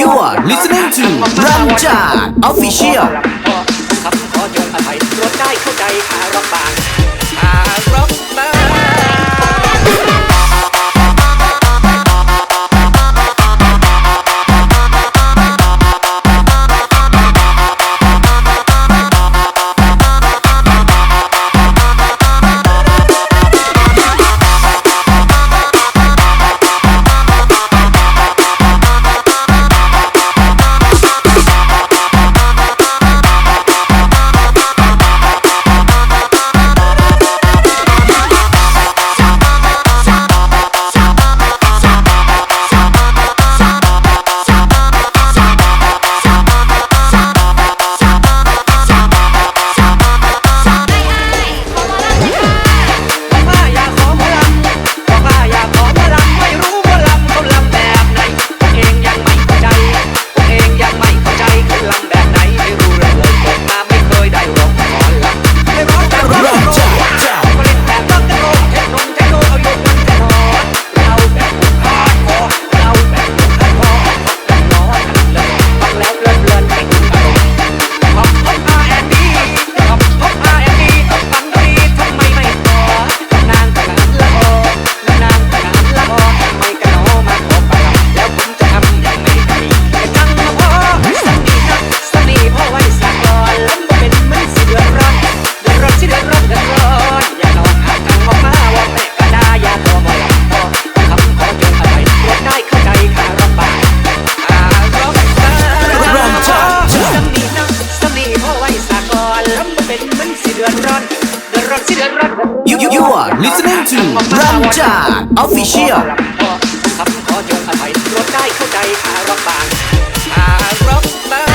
You are listening to รันจา Official ครับขอจงอภัยตรวจได้เข้าใจค่ะรับบาง ดมันสิเดือดร้อนเดือดร้อนสิเดือดร้อน You, you, you are listening to Ramja Official คำขอจงอภัยรดได้เข้าใจอารมบางอารมบาง